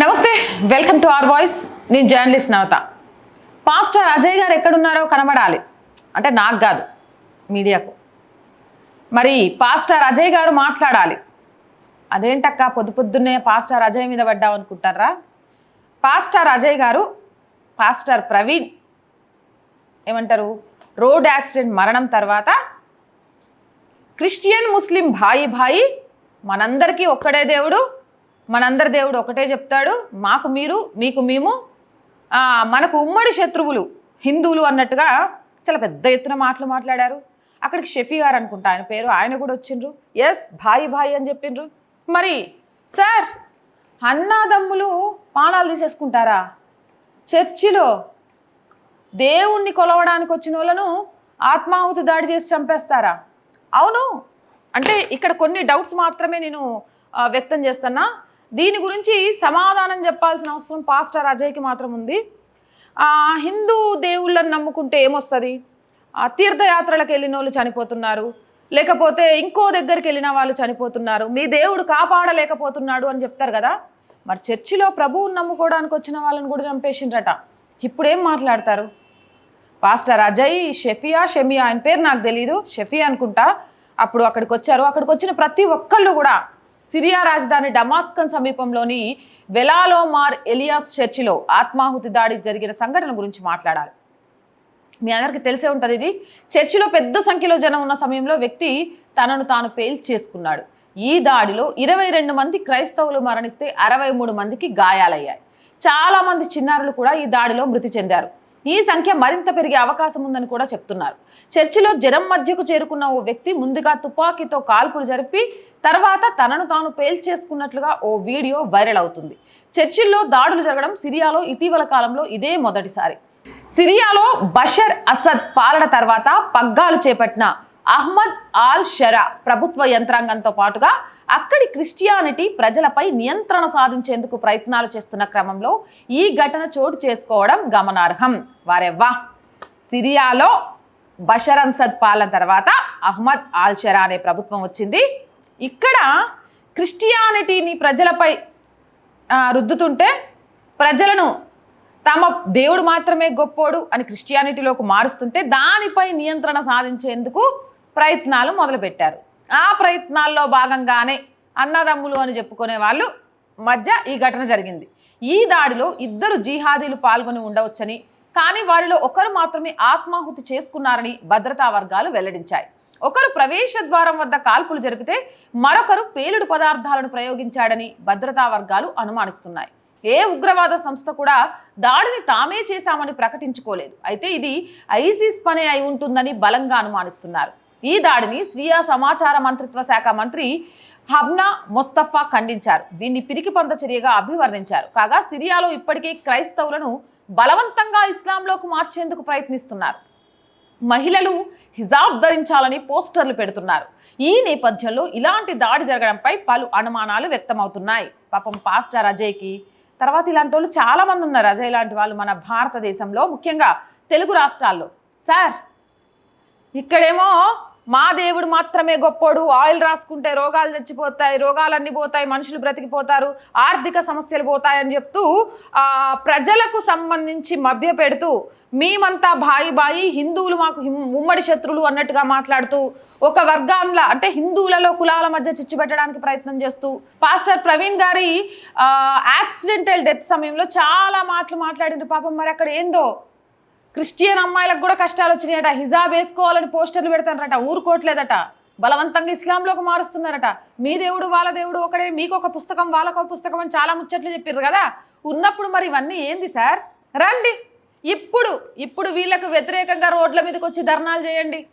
నమస్తే welcome to R voice. నేను journalist నవత. Pastor Ajay గారు ఎక్కడున్నారో కనబడాలి. అంటే నాకు కాదు మీడియాకు. మరి పాస్టర్ అజయ్ గారు మాట్లాడాలి. అదేంటక్క పొద్దు పొద్దున్నే పాస్టర్ అజయ్ మీద పడ్డాం అనుకుంటారా? పాస్టర్ అజయ్ గారు పాస్టర్ ప్రవీణ్ ఏమంటారు రోడ్ యాక్సిడెంట్ మరణం తర్వాత క్రిస్టియన్ ముస్లిం భాయి భాయి మనందరికీ ఒక్కడే దేవుడు మనందరి దేవుడు ఒకటే చెప్తాడు మాకు మీరు మీకు మేము మనకు ఉమ్మడి శత్రువులు హిందువులు అన్నట్టుగా చాలా పెద్ద ఎత్తున మాటలు మాట్లాడారు. అక్కడికి షఫీ గారు అనుకుంటా ఆయన పేరు ఆయన కూడా వచ్చిండ్రు. ఎస్ భాయి భాయి అని చెప్పిండ్రు. మరి సార్ అన్నాదమ్ములు పానాలు తీసేసుకుంటారా? చర్చిలో దేవుణ్ణి కొలవడానికి వచ్చిన వాళ్ళను ఆత్మాహుతి దాడి చేసి చంపేస్తారా? అవును. అంటే ఇక్కడ కొన్ని డౌట్స్ మాత్రమే నేను వ్యక్తం చేస్తున్నా. దీని గురించి సమాధానం చెప్పాల్సిన అవసరం పాస్టర్ అజయ్కి మాత్రం ఉంది. ఆ, హిందూ దేవుళ్ళని నమ్ముకుంటే ఏమొస్తుంది? ఆ, తీర్థయాత్రలకు వెళ్ళిన వాళ్ళు చనిపోతున్నారు. లేకపోతే ఇంకో దగ్గరికి వెళ్ళిన వాళ్ళు చనిపోతున్నారు. మీ దేవుడు కాపాడలేకపోతున్నాడు అని చెప్తారు కదా? మరి చర్చిలో ప్రభువుని నమ్ముకోవడానికి వచ్చిన వాళ్ళని కూడా చంపేసిండ్రట. ఇప్పుడేం మాట్లాడతారు? పాస్టర్ అజయ్ షెఫియా షెమియా ఆయన పేరు నాకు తెలియదు షెఫియా అనుకుంటా. అప్పుడు అక్కడికి వచ్చారు. అక్కడికి వచ్చిన ప్రతి ఒక్కళ్ళు కూడా సిరియా రాజధాని డమాస్కన్ సమీపంలోని వెలాలోమార్ ఎలియాస్ చర్చిలో ఆత్మాహుతి దాడి జరిగిన సంఘటన గురించి మాట్లాడాలి. మీ అందరికీ తెలిసే ఉంటుంది ఇది. చర్చిలో పెద్ద సంఖ్యలో జనం ఉన్న సమయంలో వ్యక్తి తనను తాను పేల్చి చేసుకున్నాడు. ఈ దాడిలో ఇరవై రెండు మంది క్రైస్తవులు మరణిస్తే అరవై మూడు మందికి గాయాలయ్యాయి. చాలామంది చిన్నారులు కూడా ఈ దాడిలో మృతి చెందారు. ఈ సంఖ్య మరింత పెరిగే అవకాశం ఉందని కూడా చెప్తున్నారు. చర్చిలో జనం మధ్యకు చేరుకున్న ఓ వ్యక్తి ముందుగా తుపాకీతో కాల్పులు జరిపి తర్వాత తనను తాను పేల్చేసుకున్నట్లుగా ఓ వీడియో వైరల్ అవుతుంది. చర్చిల్లో దాడులు జరగడం సిరియాలో ఇటీవల కాలంలో ఇదే మొదటిసారి. సిరియాలో బషర్ అసద్ పాలన తర్వాత పగ్గాలు చేపట్టిన అహ్మద్ ఆల్ షరా ప్రభుత్వ యంత్రాంగంతో పాటుగా అక్కడి క్రిస్టియానిటీ ప్రజలపై నియంత్రణ సాధించేందుకు ప్రయత్నాలు చేస్తున్న క్రమంలో ఈ ఘటన చోటు చేసుకోవడం గమనార్హం. వారెవ్వా సిరియాలో బషర్ అన్సద్ పాలన తర్వాత అహ్మద్ ఆల్షరా అనే ప్రభుత్వం వచ్చింది. ఇక్కడ క్రిస్టియానిటీని ప్రజలపై రుద్దుతుంటే ప్రజలను తమ దేవుడు మాత్రమే గొప్పోడు అని క్రిస్టియానిటీలోకి మారుస్తుంటే దానిపై నియంత్రణ సాధించేందుకు ప్రయత్నాలు మొదలుపెట్టారు. ఆ ప్రయత్నాల్లో భాగంగానే అన్నదమ్ములు అని చెప్పుకునే వాళ్ళు మధ్య ఈ ఘటన జరిగింది. ఈ దాడిలో ఇద్దరు జీహాదీలు పాల్గొని ఉండవచ్చని కానీ వారిలో ఒకరు మాత్రమే ఆత్మాహుతి చేసుకున్నారని భద్రతా వర్గాలు వెల్లడించాయి. ఒకరు ప్రవేశ ద్వారం వద్ద కాల్పులు జరిపితే మరొకరు పేలుడు పదార్థాలను ప్రయోగించాడని భద్రతా వర్గాలు అనుమానిస్తున్నాయి. ఏ ఉగ్రవాద సంస్థ కూడా దాడిని తామే చేశామని ప్రకటించుకోలేదు. అయితే ఇది ఐసిస్ పనే అయి ఉంటుందని బలంగా అనుమానిస్తున్నారు. ఈ దాడిని స్వీయ సమాచార మంత్రిత్వ శాఖ మంత్రి హబ్నా ముస్తఫా ఖండించారు. దీన్ని పిరికిపంత చర్యగా అభివర్ణించారు. కాగా సిరియాలో ఇప్పటికే క్రైస్తవులను బలవంతంగా ఇస్లాంలోకి మార్చేందుకు ప్రయత్నిస్తున్నారు. మహిళలు హిజాబ్ ధరించాలని పోస్టర్లు పెడుతున్నారు. ఈ నేపథ్యంలో ఇలాంటి దాడి జరగడంపై పలు అనుమానాలు వ్యక్తమవుతున్నాయి. పాపం పాస్టర్ అజయ్కి తర్వాత ఇలాంటి వాళ్ళు చాలామంది ఉన్నారు. అజయ్ లాంటి వాళ్ళు మన భారతదేశంలో ముఖ్యంగా తెలుగు రాష్ట్రాల్లో. సార్ ఇక్కడేమో మా దేవుడు మాత్రమే గొప్పోడు. ఆయిల్ రాసుకుంటే రోగాలు చచ్చిపోతాయి రోగాలన్నీ పోతాయి మనుషులు బ్రతికిపోతారు ఆర్థిక సమస్యలు పోతాయని చెప్తూ ప్రజలకు సంబంధించి మభ్య పెడుతూ మేమంతా బాయి బాయి హిందువులు మాకు ఉమ్మడి శత్రులు అన్నట్టుగా మాట్లాడుతూ ఒక వర్గంలో అంటే హిందువులలో కులాల మధ్య చిచ్చు పెట్టడానికి ప్రయత్నం చేస్తూ పాస్టర్ ప్రవీణ్ గారి యాక్సిడెంటల్ డెత్ సమయంలో చాలా మాటలు మాట్లాడిన పాపం మరి అక్కడ ఏందో? క్రిస్టియన్ అమ్మాయిలకు కూడా కష్టాలు వచ్చినాయట. హిజాబ్ వేసుకోవాలని పోస్టర్లు పెడతారట ఊరుకోవట్లేదట. బలవంతంగా ఇస్లాంలోకి మారుస్తున్నారట. మీ దేవుడు వాళ్ళ దేవుడు ఒకడే. మీకు ఒక పుస్తకం వాళ్ళకు ఒక పుస్తకం అని చాలా ముచ్చట్లు చెప్పారు కదా. ఉన్నప్పుడు మరి ఇవన్నీ ఏంది సార్? రండి. ఇప్పుడు ఇప్పుడు వీళ్ళకు వ్యతిరేకంగా రోడ్ల మీదకి వచ్చి ధర్నాలు చేయండి.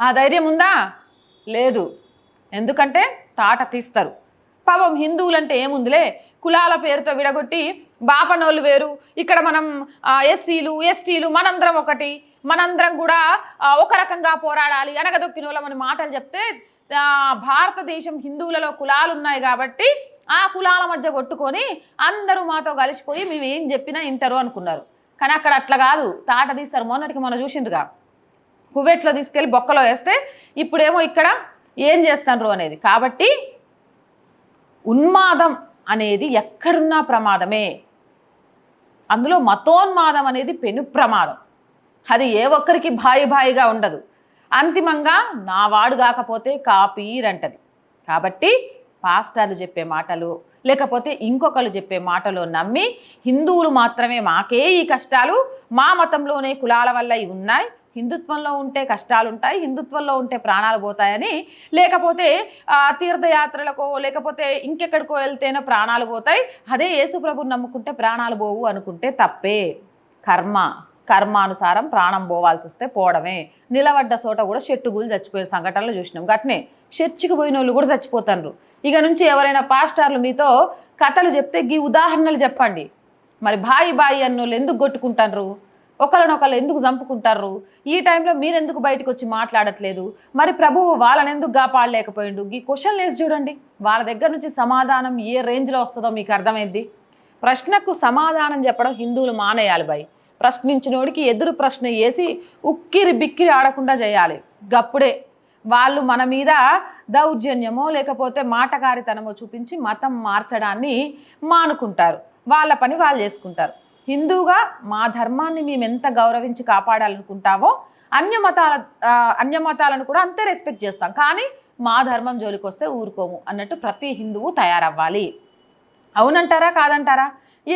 ఆ ధైర్యం ఉందా? లేదు. ఎందుకంటే తాట తీస్తారు. పాపం హిందువులంటే ఏముందిలే? కులాల పేరుతో విడగొట్టి బాపనోళ్ళు వేరు. ఇక్కడ మనం ఎస్సీలు ఎస్టీలు మనందరం ఒకటి. మనందరం కూడా ఒక రకంగా పోరాడాలి. అనగదొక్కిన వాళ్ళమని మాటలు చెప్తే భారతదేశం హిందువులలో కులాలు ఉన్నాయి కాబట్టి ఆ కులాల మధ్య కొట్టుకొని అందరూ మాతో కలిసిపోయి మేము ఏం చెప్పినా వింటారు అనుకున్నారు. కానీ అక్కడ అట్లా కాదు. తాట తీస్తారు. మొన్నటికి మనం చూసిండ్రుగా. కువెట్లో తీసుకెళ్ళి బొక్కలో వేస్తే ఇప్పుడేమో ఇక్కడ ఏం చేస్తాను అనేది. కాబట్టి ఉన్మాదం. అనేది ఎక్కడున్నా ప్రమాదమే. అందులో మతోన్మాదం అనేది పెను ప్రమాదం. అది ఏ ఒక్కరికి బాయి బాయిగా ఉండదు. అంతిమంగా నా వాడు కాకపోతే కాపీరంటది. కాబట్టి పాస్టర్లు చెప్పే మాటలు లేకపోతే ఇంకొకరు చెప్పే మాటలు నమ్మి హిందువులు మాత్రమే మాకే ఈ కష్టాలు మా మతంలోనే కులాల వల్ల ఇవి ఉన్నాయి హిందుత్వంలో ఉంటే కష్టాలు ఉంటాయి హిందుత్వంలో ఉంటే ప్రాణాలు పోతాయని లేకపోతే తీర్థయాత్రలకో లేకపోతే ఇంకెక్కడికో వెళ్తేనే ప్రాణాలు పోతాయి. అదే యేసుప్రభుని నమ్ముకుంటే ప్రాణాలు పోవు అనుకుంటే తప్పే. కర్మ కర్మానుసారం ప్రాణం పోవాల్సి వస్తే పోవడమే. నిలబడ్డ చోట కూడా చెట్టుగులు చచ్చిపోయిన సంఘటనలు చూసినాం. గట్నే చర్చికి పోయిన వాళ్ళు కూడా చచ్చిపోతారు ఇక నుంచి ఎవరైనా పాస్టర్లు మీతో కథలు చెప్తే గీ ఉదాహరణలు చెప్పండి. మరి బాయి బాయి అన్నోళ్ళు ఎందుకు కొట్టుకుంటారు ఒకరినొకరు ఎందుకు చంపుకుంటారు? ఈ టైంలో మీరు ఎందుకు బయటకు వచ్చి మాట్లాడట్లేదు? మరి ప్రభువు వాళ్ళని ఎందుకు కాపాడలేకపోయిండు? ఈ క్వశ్చన్ వేసి చూడండి. వాళ్ళ దగ్గర నుంచి సమాధానం ఏ రేంజ్లో వస్తుందో మీకు అర్థమైంది? ప్రశ్నకు సమాధానం చెప్పడం హిందువులు మానేయాలి బాయ్ ప్రశ్నించినోడికి ఎదురు ప్రశ్న వేసి ఉక్కిరి బిక్కిరి ఆడకుండా చేయాలి. గప్పుడే. వాళ్ళు మన మీద దౌర్జన్యమో లేకపోతే మాటకారితనమో చూపించి మతం మార్చడాన్ని మానుకుంటారు. వాళ్ళ పని వాళ్ళు చేసుకుంటారు. హిందువుగా మా ధర్మాన్ని మేము ఎంత గౌరవించి కాపాడాలనుకుంటామో అన్య మతాల అన్య మతాలను కూడా అంతే రెస్పెక్ట్ చేస్తాం. కానీ మా ధర్మం జోలికి వస్తే ఊరుకోము అన్నట్టు ప్రతి హిందువు తయారవ్వాలి. అవునంటారా? కాదంటారా?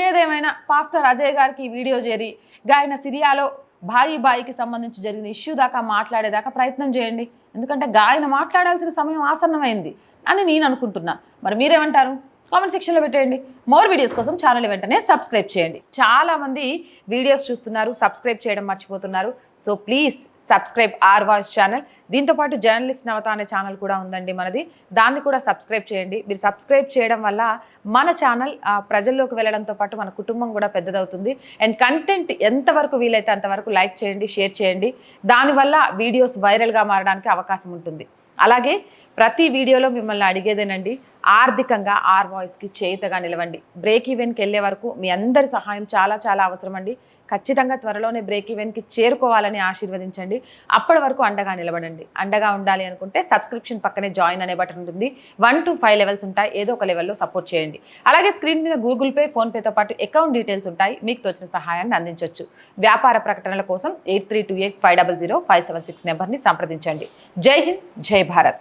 ఏదేమైనా పాస్టర్ అజయ్ గారికి వీడియో చేరి గాయన సిరియాలో బాయి బాయికి సంబంధించి జరిగిన ఇష్యూ దాకా మాట్లాడేదాకా ప్రయత్నం చేయండి. ఎందుకంటే గాయన మాట్లాడాల్సిన సమయం ఆసన్నమైంది అని నేను అనుకుంటున్నా. మరి మీరేమంటారు? కామెంట్ సెక్షన్లో పెట్టేయండి. మోర్ వీడియోస్ కోసం ఛానల్ వెంటనే సబ్స్క్రైబ్ చేయండి. చాలామంది వీడియోస్ చూస్తున్నారు సబ్స్క్రైబ్ చేయడం మర్చిపోతున్నారు. So please subscribe R voice channel. దీంతోపాటు జర్నలిస్ట్ నవత అనే ఛానల్ కూడా ఉందండి మనది. దాన్ని కూడా సబ్స్క్రైబ్ చేయండి. మీరు సబ్స్క్రైబ్ చేయడం వల్ల మన ఛానల్ ఆ, ప్రజల్లోకి వెళ్ళడంతో పాటు మన కుటుంబం కూడా పెద్దదవుతుంది. అండ్ కంటెంట్ ఎంతవరకు వీలైతే అంతవరకు లైక్ చేయండి షేర్ చేయండి. దానివల్ల వీడియోస్ వైరల్గా మారడానికి అవకాశం ఉంటుంది. అలాగే ప్రతి వీడియోలో మిమ్మల్ని అడిగేదేనండి. ఆర్థికంగా ఆర్ వాయిస్కి చేతగా నిలవండి. బ్రేక్ ఈవెన్కి వెళ్ళే వరకు మీ అందరి సహాయం చాలా చాలా అవసరం అండి ఖచ్చితంగా త్వరలోనే బ్రేక్ ఈవెన్కి చేరుకోవాలని ఆశీర్వదించండి. అప్పటి వరకు అండగా నిలబడండి. అండగా ఉండాలి అనుకుంటే సబ్స్క్రిప్షన్ పక్కనే జాయిన్ అనే బటన్ ఉంటుంది. వన్ టు ఫైవ్ లెవెల్స్ ఉంటాయి. ఏదో ఒక లెవెల్లో సపోర్ట్ చేయండి. అలాగే స్క్రీన్ మీద గూగుల్ పే ఫోన్పేతో పాటు అకౌంట్ డీటెయిల్స్ ఉంటాయి. మీకు తోచిన సహాయాన్ని అందించవచ్చు వ్యాపార ప్రకటనల కోసం eight three two eight five double zero five seven six నెంబర్ని సంప్రదించండి. జై హింద్ జై భారత్.